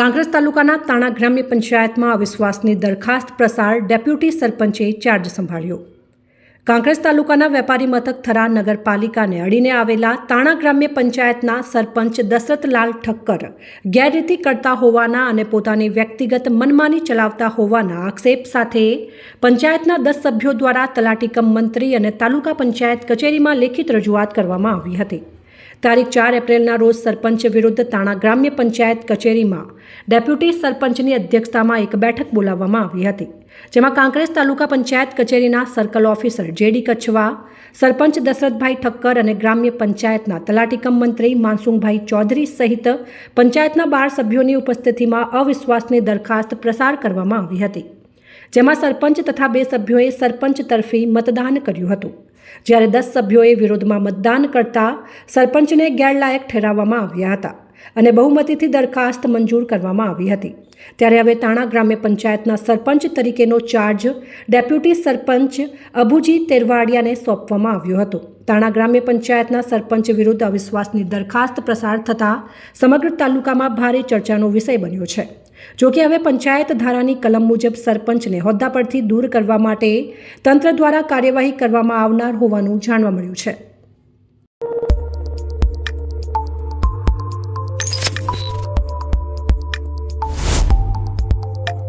કાંકરેજ તાલુકાના તાણા ગ્રામ્ય પંચાયતમાં અવિશ્વાસની દરખાસ્ત પ્રસાર ડેપ્યુટી સરપંચે ચાર્જ સંભાળ્યો. કાંગ્રેસ તાલુકાના વેપારી મથક થરા નગરપાલિકાને અડીને આવેલા તાણા ગ્રામ્ય પંચાયતના સરપંચ દશરથલાલ ઠક્કર ગેરરીતિ કરતા હોવાના અને પોતાની વ્યક્તિગત મનમાની ચલાવતા હોવાના આક્ષેપ સાથે પંચાયતના દસ સભ્યો દ્વારા તલાટીકમ મંત્રી અને તાલુકા પંચાયત કચેરીમાં લેખિત રજૂઆત કરવામાં આવી હતી. તારીખ ચાર એપ્રિલના રોજ સરપંચ વિરુદ્ધ તાણા ગ્રામ્ય પંચાયત કચેરીમાં ડેપ્યુટી સરપંચની અધ્યક્ષતામાં એક બેઠક બોલાવવામાં આવી હતી, જેમાં કાંકરેજ તાલુકા પંચાયત કચેરીના circle officer JD Kachchhva, sarpanch Dashrathbhai Thakkar અને ગ્રામ્ય પંચાયતના તલાટીકમ મંત્રી માનસુંગભાઈ ચૌધરી સહિત પંચાયતના બાર સભ્યોની ઉપસ્થિતિમાં અવિશ્વાસની દરખાસ્ત પ્રસાર કરવામાં આવી હતી. જેમાં સરપંચ તથા બે સભ્યોએ સરપંચ તરફી મતદાન કર્યું હતું. જ્યારે દસ સભ્યોએ વિરોધમાં મતદાન કરતા સરપંચને ગેરલાયક ઠેરવવામાં આવ્યા હતા. અને બહુમતીથી દરખાસ્ત મંજૂર કરવામાં આવી હતી. ત્યારે હવે તાણા ગ્રામ્ય પંચાયતના સરપંચ તરીકેનો ચાર્જ ડેપ્યુટી સરપંચ અભુજી તેરવાડિયાને સોંપવામાં આવ્યો હતો. તાણા ગ્રામ્ય પંચાયતના સરપંચ વિરુદ્ધ અવિશ્વાસની દરખાસ્ત પ્રસાર થતાં સમગ્ર તાલુકામાં ભારે ચર્ચાનો વિષય બન્યો છે. જો કે હવે પંચાયત ધારાની કલમ મુજબ સરપંચને હોદ્દા પરથી દૂર કરવા માટે તંત્ર દ્વારા કાર્યવાહી કરવામાં આવનાર હોવાનું જાણવા મળ્યું છે.